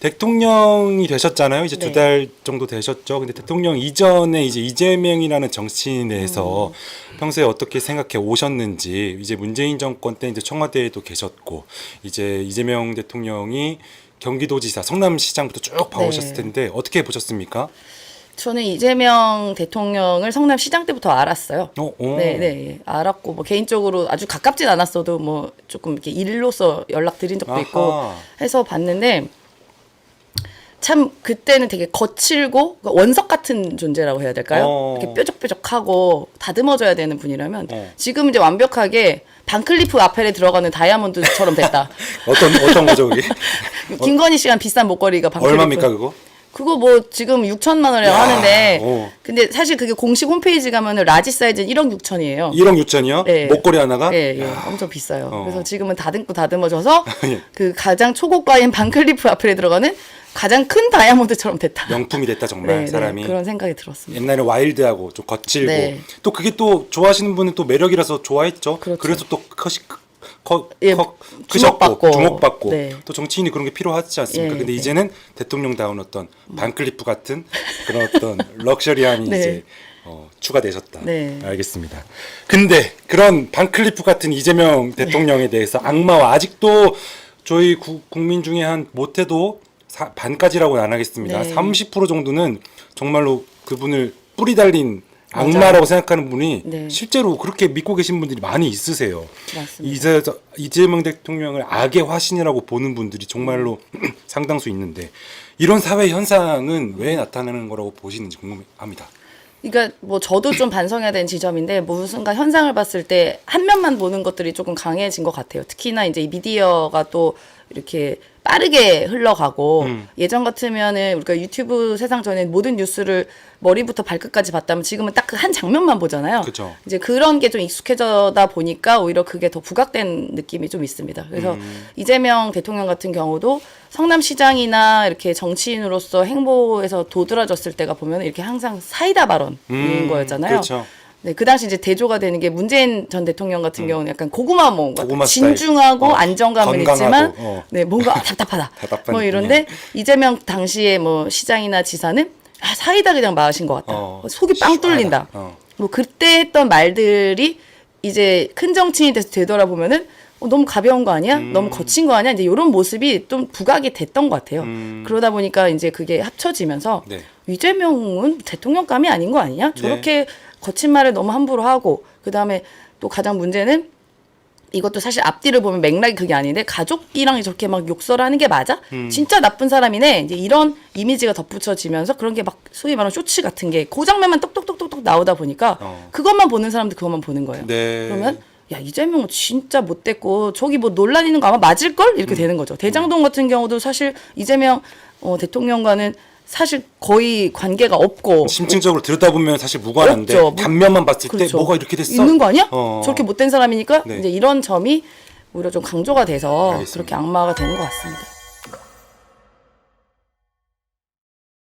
대통령이 되셨잖아요. 이제 네. 두달 정도 되셨죠. 근데 대통령 이전에 이제 이재명이라는 정치인에 대해서 평소에 어떻게 생각해 오셨는지 이제 문재인 정권 때 이제 청와대에도 계셨고 이제 이재명 대통령이 경기도지사 성남시장부터 쭉 봐오셨을 네. 텐데 어떻게 보셨습니까? 저는 이재명 대통령을 성남시장 때부터 알았어요. 어, 어. 네, 네, 알았고 뭐 개인적으로 아주 가깝진 않았어도 뭐 조금 이렇게 일로서 연락 드린 적도 있고 아하. 해서 봤는데 참 그때는 되게 거칠고 원석 같은 존재라고 해야 될까요? 어. 이렇게 뾰족뾰족하고 다듬어져야 되는 분이라면 어. 지금 이제 완벽하게 반클리프 아펠에 들어가는 다이아몬드처럼 됐다. 어떤 어떤 거죠 그게? 김건희 씨가 비싼 목걸이가 반클리프. 얼마입니까 그거? 그거 뭐 지금 6천만 원이라고 야, 하는데 어. 근데 사실 그게 공식 홈페이지 가면은 라지 사이즈는 1억 6천이에요. 1억 6천이요? 네. 목걸이 하나가? 예, 예, 야. 엄청 비싸요. 어. 그래서 지금은 다듬고 다듬어져서 예. 그 가장 초고가인 반클리프 앞에 들어가는 가장 큰 다이아몬드처럼 됐다. 명품이 됐다 정말 네, 사람이. 네, 그런 생각이 들었습니다. 옛날에 와일드하고 좀 거칠고 네. 또 그게 또 좋아하시는 분은 또 매력이라서 좋아했죠. 그렇죠. 그래서 또 커시 커, 예, 커, 주목받고. 주목받고 네. 또 정치인이 그런 게 필요하지 않습니까? 예, 근데 네. 이제는 대통령다운 어떤 반클리프 같은 그런 어떤 럭셔리함이 네. 이제 어, 추가되셨다. 네. 알겠습니다. 근데 그런 반클리프 같은 이재명 대통령에 대해서 악마와 아직도 저희 구- 국민 중에 한 못해도 사- 반까지라고는 안 하겠습니다. 네. 30% 정도는 정말로 그분을 뿌리 달린 맞아요. 악마라고 생각하는 분이 네. 실제로 그렇게 믿고 계신 분들이 많이 있으세요. 이제 이재명 대통령을 악의 화신이라고 보는 분들이 정말로 상당수 있는데 이런 사회 현상은 왜 나타나는 거라고 보시는지 궁금합니다. 그러니까 뭐 저도 좀 반성해야 되는 지점인데 뭐 무슨가 현상을 봤을 때 한 면만 보는 것들이 조금 강해진 것 같아요. 특히나 이제 이 미디어가 또 이렇게 빠르게 흘러가고 음. 예전 같으면은 우리가 유튜브 세상 전에 모든 뉴스를 머리부터 발끝까지 봤다면 지금은 딱 그 한 장면만 보잖아요. 그쵸. 이제 그런 게 좀 익숙해져다 보니까 오히려 그게 더 부각된 느낌이 좀 있습니다. 그래서 음. 이재명 대통령 같은 경우도 성남시장이나 이렇게 정치인으로서 행보에서 도드라졌을 때가 보면 이렇게 항상 사이다 발언인 음, 거였잖아요. 그렇죠. 네, 그 당시 이제 대조가 되는 게 문재인 전 대통령 같은 경우는 약간 고구마 먹은 것 음. 고구마 같아요. 스타일. 진중하고 어, 안정감은 건강하고, 있지만 어. 네, 뭔가 답답하다. 답답한 뭐. 이런데 이재명 당시에 뭐 시장이나 지사는 아, 사이다 그냥 마신 것 같다. 어, 속이 빵 시원하다. 뚫린다. 어. 뭐 그때 했던 말들이 이제 큰 정치인이 돼서 되돌아보면은 어, 너무 가벼운 거 아니야? 음. 너무 거친 거 아니야? 이제 이런 모습이 좀 부각이 됐던 것 같아요. 음. 그러다 보니까 이제 그게 합쳐지면서 네. 이재명은 대통령감이 아닌 거 아니냐? 저렇게 거친 말을 너무 함부로 하고 그 다음에 또 가장 문제는 이것도 사실 앞뒤를 보면 맥락이 그게 아닌데 가족이랑 저렇게 막 욕설하는 게 맞아? 음. 진짜 나쁜 사람이네. 이제 이런 이미지가 덧붙여지면서 그런 게 막 소위 말하는 쇼츠 같은 게 그 장면만 똑똑똑똑똑 나오다 보니까 어. 그것만 보는 사람들 그것만 보는 거예요. 네. 그러면 야 이재명은 진짜 못됐고 저기 뭐 논란 있는 거 아마 맞을 걸 음. 이렇게 되는 거죠. 대장동 같은 경우도 사실 이재명 어, 대통령과는 사실 거의 관계가 없고 심층적으로 들여다보면 사실 무관한데 없죠. 뭐- 단면만 봤을 때 그렇죠. 뭐가 이렇게 됐어? 있는 거 아니야? 어. 저렇게 못된 사람이니까 네. 이제 이런 점이 오히려 좀 강조가 돼서 알겠습니다. 그렇게 악마가 되는 것 같습니다.